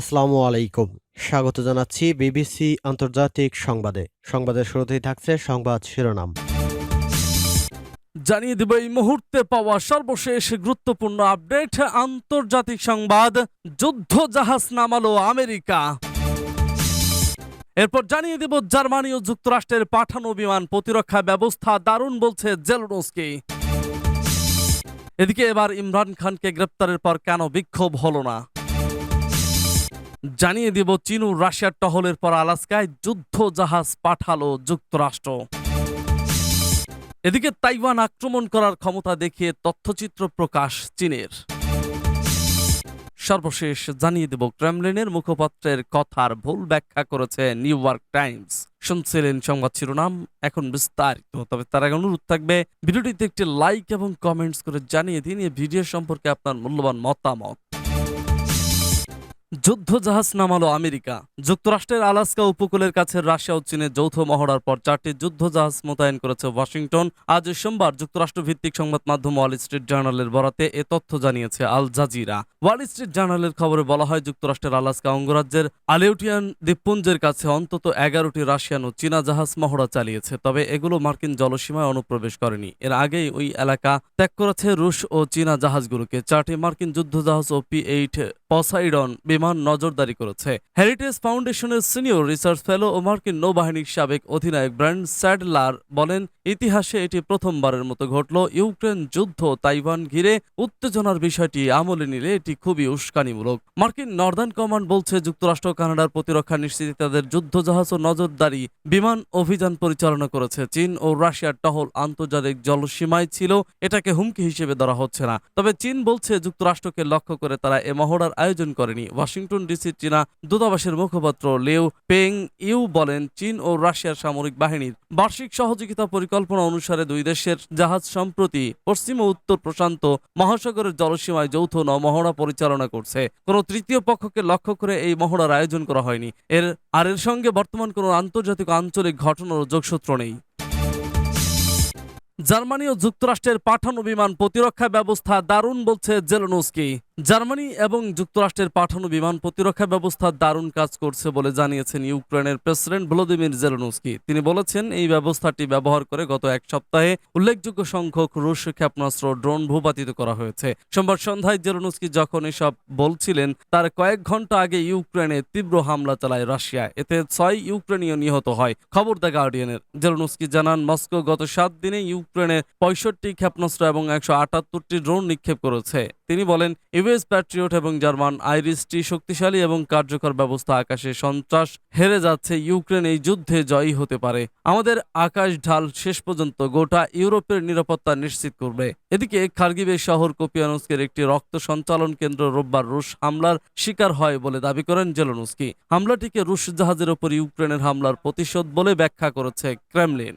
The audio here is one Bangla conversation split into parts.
আসসালামু আলাইকুম। স্বাগত জানাচ্ছি বিবিসি আন্তর্জাতিক সংবাদে। সংবাদের শুরুতেই থাকছে সংবাদ শিরোনাম। জানিয়ে দেব এই মুহূর্তে পাওয়া সর্বশেষ গুরুত্বপূর্ণ আপডেট। আন্তর্জাতিক সংবাদ, যুদ্ধ জাহাজ নামালো আমেরিকা। এরপর জানিয়ে দেব জার্মানি ও যুক্তরাষ্ট্রের পাঠানো বিমান প্রতিরক্ষা ব্যবস্থা দারুণ বলছে জেলনস্কি। এদিকে এবার ইমরান খানকে গ্রেপ্তারের পর কেন বিক্ষোভ হলো না? জানিয়ে দিব চীন ও রাশিয়ার টহলের পর আলাস্কায় যুদ্ধ জাহাজ পাঠালো যুক্তরাষ্ট্র। এদিকে তাইওয়ান আক্রমণ করার ক্ষমতা দেখিয়ে তথ্যচিত্র প্রকাশ চীনের। সর্বশেষ জানিয়ে দেব, ক্রেমলিনের মুখপাত্রের কথার ভুল ব্যাখ্যা করেছে নিউ ইয়র্ক টাইমস। শুনছিলেন সংবাদ শিরোনাম, এখন বিস্তারিত। তবে তার আগে অনুরোধ থাকবে, ভিডিওটিতে একটি লাইক এবং কমেন্টস করে জানিয়ে দিন এই ভিডিও সম্পর্কে আপনার মূল্যবান মতামত। যুদ্ধ জাহাজ নামালো আমেরিকা। যুক্তরাষ্ট্রের আলাস্কা উপকূলের কাছে রাশিয়া ও চীনের যৌথ মহড়ার পর চারটি যুদ্ধ জাহাজ মোতায়েন করেছে ওয়াশিংটন। আজ সোমবার যুক্তরাষ্ট্র ভিত্তিক সংবাদ মাধ্যম ওয়াল স্ট্রিট জার্নালের বরাতে এ তথ্য জানিয়েছে আল জাজিরা। ওয়াল স্ট্রিট জার্নালের খবরে বলা হয়, যুক্তরাষ্ট্রের আলাস্কা অঙ্গরাজ্যের আলেউটিয়ান দ্বীপপুঞ্জের কাছে অন্তত এগারোটি রাশিয়ান ও চীনা জাহাজ মহড়া চালিয়েছে, তবে এগুলো মার্কিন জলসীমায় অনুপ্রবেশ করেনি। এর আগেই ওই এলাকা ত্যাগ করেছে রুশ ও চীনা জাহাজগুলোকে। চারটি মার্কিন যুদ্ধ জাহাজ ও পি এইট পসাইডন বিমান নজরদারি করেছে। হেরিটেজ ফাউন্ডেশনের সিনিয়র রিসার্চ ফেলো ও মার্কিন নৌবাহিনীর সাবেক অধিনায়ক ব্র্যান্ড স্যাডলার বলেন, ইতিহাসে এটি প্রথমবারের মতো ঘটল। ইউক্রেন যুদ্ধ তাইওয়ান ঘিরে উত্তেজনার বিষয়টি আমলে নিলে এটি খুবই উস্কানিমূলক। মার্কিন নর্দার্ন কমান্ড বলছে, যুক্তরাষ্ট্র কানাডার প্রতিরক্ষা নিশ্চিতে তাদের যুদ্ধজাহাজ ও নজরদারি, বিমান অভিযান পরিচালনা করেছে। চীন ও রাশিয়ার টহল আন্তর্জাতিক জলসীমায় ছিল, এটাকে হুমকি হিসেবে ধরা হচ্ছে না। তবে চীন বলছে, যুক্তরাষ্ট্রকে লক্ষ্য করে তারা এ মহড়ার আয়োজন করেনি। ওয়াশিংটন ডিসির চীনা দূতাবাসের মুখপাত্র লেও পেং ইউ বলেন, চীন ও রাশিয়ার সামরিক বাহিনীর বার্ষিক সহযোগিতা পরিকল্পনা অনুসারে দুই দেশের জাহাজ সম্প্রতি পশ্চিম ও উত্তর প্রশান্ত মহাসাগরের জলসীমায় যৌথ নৌমহড়া পরিচালনা করছে। কোন তৃতীয় পক্ষকে লক্ষ্য করে এই মহড়ার আয়োজন করা হয়নি। এর, আর এর সঙ্গে বর্তমান কোনো আন্তর্জাতিক আঞ্চলিক ঘটনার যোগসূত্র নেই। জার্মানি ও যুক্তরাষ্ট্রের পাঠানো বিমান প্রতিরক্ষা ব্যবস্থা দারুণ বলছে জেলনস্কি। জার্মানি এবং যুক্তরাষ্ট্রের পাঠানো বিমান প্রতিরক্ষা ব্যবস্থা দারুণ কাজ করছে বলে জানিয়েছেন ইউক্রেনের প্রেসিডেন্ট ভলোদিমির জেলনস্কি। তিনি বলেছেন, এই ব্যবস্থাটি ব্যবহার করে গত এক সপ্তাহে উল্লেখযোগ্য সংখ্যক রুশ ক্ষেপণাস্ত্র ড্রোন ভূপাতিত করা হয়েছে। সোমবার সন্ধ্যায় জেলনস্কি যখন এসব বলছিলেন, তার কয়েক ঘণ্টা আগে ইউক্রেনে তীব্র হামলা চালায় রাশিয়া। এতে ছয় ইউক্রেনীয় নিহত হয়, খবর দ্য গার্ডিয়ানের। জেলনস্কি জানান, মস্কো গত সাত দিনে ইউক্রেনে পঁয়ষট্টি ক্ষেপণাস্ত্র এবং একশো আটাত্তরটি ড্রোন নিক্ষেপ করেছে। তিনি বলেন, ইউএস প্যাট্রিয়ট এবং জার্মান আইরিসটি শক্তিশালী এবং কার্যকর ব্যবস্থা আকাশে সন্ত্রাস হেরে যাচ্ছে, ইউক্রেন এই যুদ্ধে জয়ী হতে পারে। আমাদের আকাশ ঢাল শেষ পর্যন্ত গোটা ইউরোপের নিরাপত্তা নিশ্চিত করবে। এদিকে খার্গিবের শহর কোপিয়ানুস্কের একটি রক্ত সঞ্চালন কেন্দ্র রোববার রুশ হামলার শিকার হয় বলে দাবি করেন জেলনুস্কি। হামলাটিকে রুশ জাহাজের ওপর ইউক্রেনের হামলার প্রতিশোধ বলে ব্যাখ্যা করেছে ক্রেমলিন।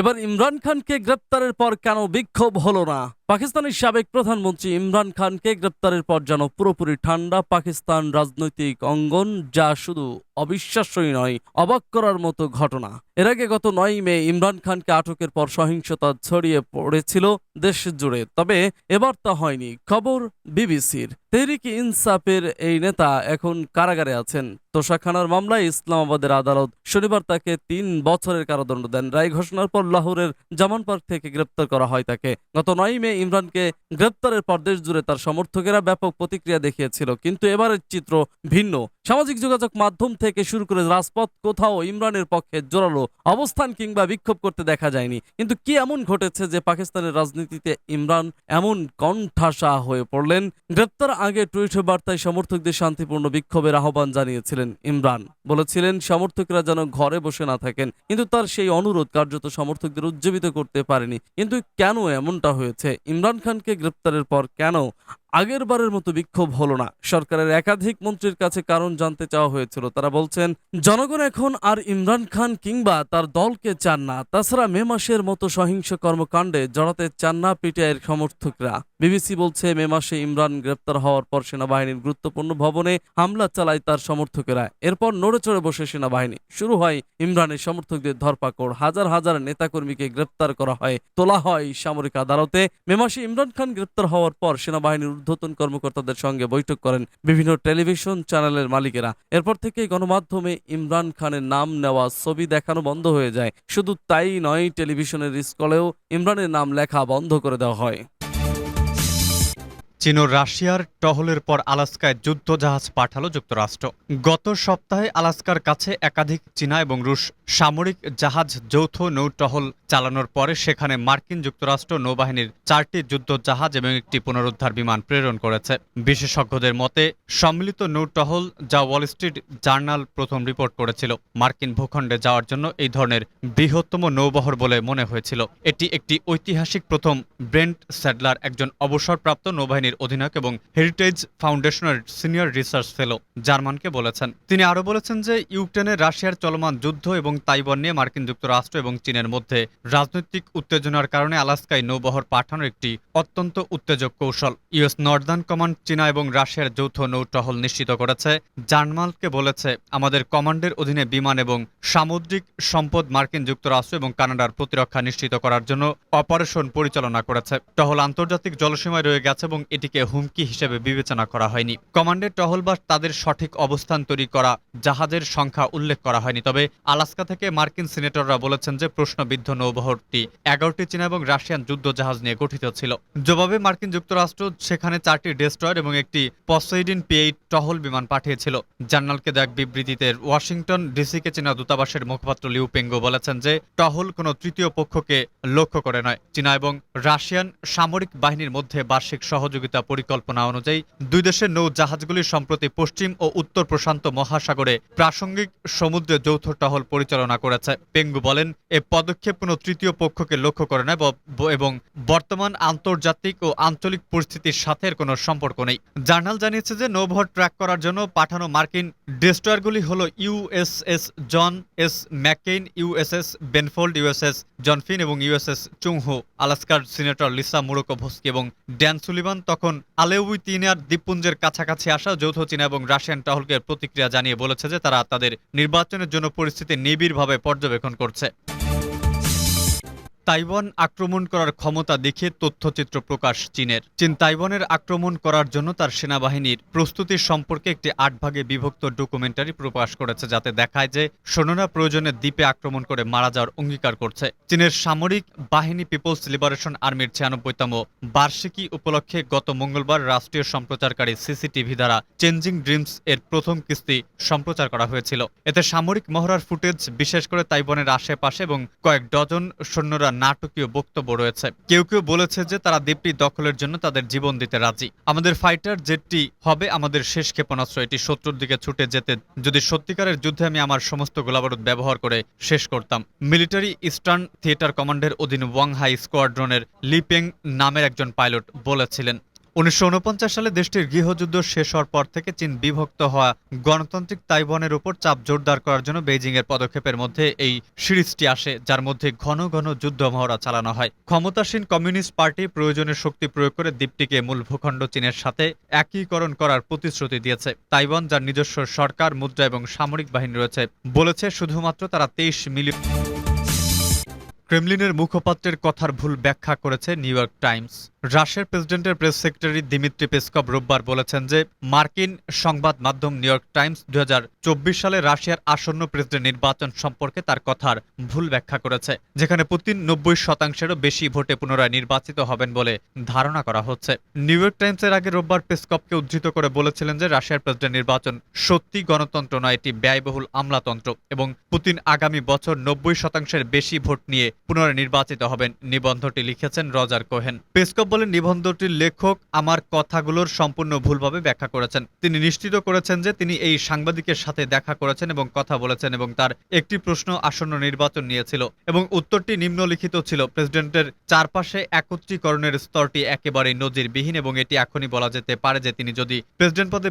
এবার ইমরান খানকে গ্রেপ্তারের পর কেন বিক্ষোভ হলো না? পাকিস্তানের সাবেক প্রধানমন্ত্রী ইমরান খানকে গ্রেপ্তারের পর যেন পুরোপুরি ঠান্ডা পাকিস্তান রাজনৈতিক অঙ্গন, যা শুধু অবিশ্বাস্যই নয়, অবাক করার মতো ঘটনা। এর আগে গত নয় মে ইমরান খানকে আটকের পর সহিংসতা ছড়িয়ে পড়েছিল দেশ জুড়ে। তবে এবার তা হয়নি, খবর বিবিসির। তেহরিক ইনসাফের এই নেতা এখন কারাগারে আছেন। তোষাখানার মামলায় ইসলামাবাদের আদালত শনিবার তাকে তিন বছরের কারাদণ্ড দেন। রায় ঘোষণার পর লাহোরের জামান পার্ক থেকে গ্রেপ্তার করা হয় তাকে। গত নয় মে ইমরানকে গ্রেপ্তারের পর দেশ জুড়ে তার সমর্থকেরা ব্যাপক প্রতিক্রিয়া দেখিয়েছিল। কিন্তু এবারের চিত্র ভিন্ন। সামাজিক যোগাযোগ মাধ্যম থেকে শুরু করে রাজপথ কোথাও ইমরানের পক্ষে জোরালো অবস্থান কিংবা বিক্ষোভ করতে দেখা যায়নি। কিন্তু কি এমন ঘটেছে যে পাকিস্তানের রাজনীতিতে ইমরান এমন কণ্ঠাসা হয়ে পড়লেন? গ্রেপ্তার আগে টুইট বার্তায় সমর্থকদের শান্তিপূর্ণ বিক্ষোভের আহ্বান জানিয়েছিলেন ইমরান। বলেছিলেন, সমর্থকরা যেন ঘরে বসে না থাকেন, কিন্তু তার সেই অনুরোধ কার্যত সমর্থকদের উজ্জীবিত করতে পারেনি। কিন্তু কেন এমনটা হয়েছে? ইমরান খানকে গ্রেপ্তারের পর কেন আগের বারের মতো বিক্ষোভ হলো না? সরকারের একাধিক মন্ত্রীর কাছে কারণ জানতে চাওয়া হয়েছিল। তারা বলছেন, জনগণ এখন আর ইমরান খান কিংবা তার দলকে চান না। তাছাড়া মে মাসের মতো সহিংস কর্মকাণ্ডে জড়াতে চান না পিটিআইয়ের সমর্থকরা। বিবিসি বলছে, মে মাসে ইমরান গ্রেপ্তার হওয়ার পর সেনাবাহিনীর গুরুত্বপূর্ণ ভবনে হামলা চালায় তার সমর্থকেরা। এরপর নড়ে চড়ে বসে সেনাবাহিনী। শুরু হয় ইমরানের সমর্থকদের ধরপাকড়। হাজার হাজার নেতাকর্মীকে গ্রেপ্তার করা হয়। তোলা হয় সামরিক আদালতে। মে মাসে ইমরান খান গ্রেপ্তার হওয়ার পর সেনাবাহিনীর ঊর্ধ্বতন কর্মকর্তাদের সঙ্গে বৈঠক করেন বিভিন্ন টেলিভিশন চ্যানেলের মালিকেরা। এরপর থেকে গণমাধ্যমে ইমরান খানের নাম নেওয়া ছবি দেখানো বন্ধ হয়ে যায়। শুধু তাই নয়, টেলিভিশনের স্কলেও ইমরানের নাম লেখা বন্ধ করে দেওয়া হয়। চীন ও রাশিয়ার টহলের পর আলাস্কায় যুদ্ধজাহাজ পাঠালো যুক্তরাষ্ট্র। গত সপ্তাহে আলাস্কার কাছে একাধিক চীনা এবং রুশ সামরিক জাহাজ যৌথ নৌ টহল চালানোর পরে সেখানে মার্কিন যুক্তরাষ্ট্র নৌবাহিনীর চারটি যুদ্ধজাহাজ এবং একটি পুনরুদ্ধার বিমান প্রেরণ করেছে। বিশেষজ্ঞদের মতে, সম্মিলিত নৌ টহল যা ওয়াল স্ট্রিট জার্নাল প্রথম রিপোর্ট করেছিল। মার্কিন ভূখণ্ডে যাওয়ার জন্য এই ধরনের বৃহত্তম নৌবহর বলে মনে হয়েছিল। এটি একটি ঐতিহাসিক প্রথম ব্রেন্ট স্যাডলার, একজন অবসরপ্রাপ্ত নৌবাহিনীর অধিনায়ক এবং হেরিটেজ ফাউন্ডেশনের সিনিয়র রিসার্চ ফেলো জার্মানকে বলেছেন। তিনি আরও বলেছেন যে, ইউক্রেনে রাশিয়ার চলমান যুদ্ধ এবং তাইওয়ান নিয়ে মার্কিন যুক্তরাষ্ট্র এবং চীনের মধ্যে রাজনৈতিক উত্তেজনার কারণে আলাস্কায় নৌবহর পাঠানোর একটি অত্যন্ত উত্তেজক কৌশল। ইউএস নর্দার্ন কমান্ড চীনা এবং রাশিয়ার যৌথ নৌ টহল নিশ্চিত করেছে। জার্মানকে বলেছে, আমাদের কমান্ডের অধীনে বিমান এবং সামুদ্রিক সম্পদ মার্কিন যুক্তরাষ্ট্র এবং কানাডার প্রতিরক্ষা নিশ্চিত করার জন্য অপারেশন পরিচালনা করেছে। টহল আন্তর্জাতিক জলসীমায় রয়ে গেছে এবং এটিকে হুমকি হিসেবে বিবেচনা করা হয়নি। কমান্ডের টহল বা তাদের সঠিক অবস্থান তৈরি করা, জাহাজের সংখ্যা উল্লেখ করা হয়নি। তবে আলাস্কা থেকে মার্কিন সিনেটররা বলেছেন যে প্রশ্নবিদ্ধ নৌবহরটি এগারোটি চীনা এবং রাশিয়ান যুদ্ধ জাহাজ নিয়ে গঠিত ছিল। জবাবে মার্কিন যুক্তরাষ্ট্র সেখানে চারটি ডেস্ট্রয়ার এবং একটি পসইডিন পিএই টহল বিমান পাঠিয়েছিল। জার্নালকে দেখ বিবৃতিতে ওয়াশিংটন ডিসিকে চীনা দূতাবাসের মুখপাত্র লিউ পেঙ্গো বলেছেন যে টহল কোনো তৃতীয় পক্ষকে লক্ষ্য করে নয়। চীনা এবং রাশিয়ান সামরিক বাহিনীর মধ্যে বার্ষিক সহযোগিতা পরিকল্পনা অনুযায়ী দুই দেশের নৌ জাহাজগুলি সম্প্রতি পশ্চিম ও উত্তর প্রশান্ত মহাসাগরে প্রাসঙ্গিক সমুদ্রে যৌথ টহল পরিচালনা করেছে। পেঙ্গু বলেন, এ পদক্ষেপ কোনো তৃতীয় পক্ষকে লক্ষ্য করে ব- এবং বর্তমান আন্তর্জাতিক ও আঞ্চলিক পরিস্থিতির সাথে এর কোনো সম্পর্ক নেই। জার্নাল জানিয়েছে যে, নৌবহর ট্র্যাক করার জন্য পাঠানো মার্কিন ডেস্ট্রয়ারগুলি হল USS John S McCain USS Benfold USS John Finn এবং ইউএসএস চুংহু, আলাস্কার সিনেটর লিসা মুরোকোভস্কি এবং ড্যান সুলিভান তখন আলেউইতিনার দ্বীপপুঞ্জের কাছাকাছি আসা যৌথ চীনা এবং রাশিয়ান টহলকে প্রতিক্রিয়া জানিয়ে বলেছে যে তারা তাদের নির্বাচনের জন্য পরিস্থিতি নিবিড়ভাবে পর্যবেক্ষণ করছে। তাইওয়ান আক্রমণ করার ক্ষমতা দেখে তথ্যচিত্র প্রকাশ চীনের। চীন তাইওয়ানের আক্রমণ করার জন্য তার সেনাবাহিনীর প্রস্তুতির সম্পর্কে একটি আট ভাগে বিভক্ত ডকুমেন্টারি প্রকাশ করেছে, যাতে দেখায় যে সৈন্যরা প্রয়োজনে দ্বীপে আক্রমণ করে মারা যাওয়ার অঙ্গীকার করছে। চীনের সামরিক বাহিনী পিপলস লিবারেশন আর্মির ছিয়ানব্বইতম বার্ষিকী উপলক্ষে গত মঙ্গলবার রাষ্ট্রীয় সম্প্রচারকারী সিসিটিভি দ্বারা চেঞ্জিং ড্রিমস এর প্রথম কিস্তি সম্প্রচার করা হয়েছিল। এতে সামরিক মহড়ার ফুটেজ, বিশেষ করে তাইওয়ানের আশেপাশে এবং কয়েক ডজন সৈন্যরা নাটকীয় বক্তব্য রয়েছে। কেউ কেউ বলেছে যে তারা দ্বীপটি দখলের জন্য তাদের জীবন দিতে রাজি। আমাদের ফাইটার জেটটি হবে আমাদের শেষ ক্ষেপণাস্ত্র। এটি শত্রুর দিকে ছুটে যেতে। যদি সত্যিকারের যুদ্ধে আমি আমার সমস্ত গোলাবারুদ ব্যবহার করে শেষ করতাম। মিলিটারি ইস্টার্ন থিয়েটার কমান্ডের অধীন ওয়াংহাই স্কোয়াড্রনের লিপেং নামের একজন পাইলট বলেছিলেন। উনিশশো উনপঞ্চাশ সালে দেশটির গৃহযুদ্ধ শেষ হওয়ার পর থেকে চীন বিভক্ত হওয়া গণতান্ত্রিক তাইওয়ানের উপর চাপ জোরদার করার জন্য বেইজিং এর পদক্ষেপের মধ্যে এই সিরিজটি আসে, যার মধ্যে ঘন ঘন যুদ্ধ মহড়া চালানো হয়। ক্ষমতাসীন কমিউনিস্ট পার্টি প্রয়োজনে শক্তি প্রয়োগ করে দ্বীপটিকে মূল ভূখণ্ড চীনের সাথে একীকরণ করার প্রতিশ্রুতি দিয়েছে। তাইওয়ান, যার নিজস্ব সরকার, মুদ্রা এবং সামরিক বাহিনী রয়েছে, বলেছে শুধুমাত্র তারা তেইশ মিলিয়ন ক্রেমলিনের মুখপাত্রের কথার ভুল ব্যাখ্যা করেছে নিউ ইয়র্ক টাইমস। রাশিয়ার প্রেসিডেন্টের প্রেস সেক্রেটারি দিমিত্রি পেসকভ রোববার বলেছেন যে মার্কিন সংবাদ মাধ্যম নিউ ইয়র্ক টাইমস দু হাজার চব্বিশ সালে রাশিয়ার আসন্ন প্রেসিডেন্ট নির্বাচন সম্পর্কে তার কথার ভুল ব্যাখ্যা করেছে, যেখানে পুতিন নব্বই শতাংশেরও বেশি ভোটে পুনরায় নির্বাচিত হবেন বলে ধারণা করা হচ্ছে। নিউ ইয়র্ক টাইমসের আগে রোববার পেসকপকে উদ্ধৃত করে বলেছিলেন যে রাশিয়ার প্রেসিডেন্ট নির্বাচন সত্যি গণতন্ত্র নয়, এটি ব্যয়বহুল আমলাতন্ত্র এবং পুতিন আগামী বছর নব্বই শতাংশের বেশি ভোট নিয়ে পুনরায় নির্বাচিত হবেন নিবন্ধটি লিখেছেন রজার কোহেন। পেসকপ বলেন নিবন্ধটির লেখক আমার কথাগুলোর সম্পূর্ণ ভুলভাবে ব্যাখ্যা করেছেন। তিনি নিশ্চিত করেছেন যে তিনি এই সাংবাদিকের সাথে দেখা করেছেন এবং কথা বলেছেন এবং তার একটি প্রশ্ন আসন্ন নির্বাচন নিয়েছিল এবং উত্তরটি নিম্নলিখিত ছিল। প্রেসিডেন্টের চারপাশে একত্রীকরণের স্তরটি একেবারেই নজিরবিহীন এবং এটি এখনই বলা যেতে পারে যে তিনি যদি প্রেসিডেন্ট পদে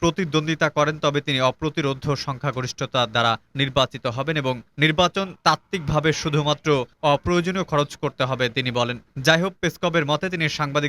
প্রতিদ্বন্দ্বিতা করেন, তবে তিনি অপ্রতিরোধ সংখ্যাগরিষ্ঠতা দ্বারা নির্বাচিত হবেন এবং নির্বাচন তাত্ত্বিকভাবে শুধুমাত্র অপ্রয়োজনীয় খরচ করতে হবে, তিনি বলেন। যাই হোক পেসকবের মতে তিনি সাংবাদিক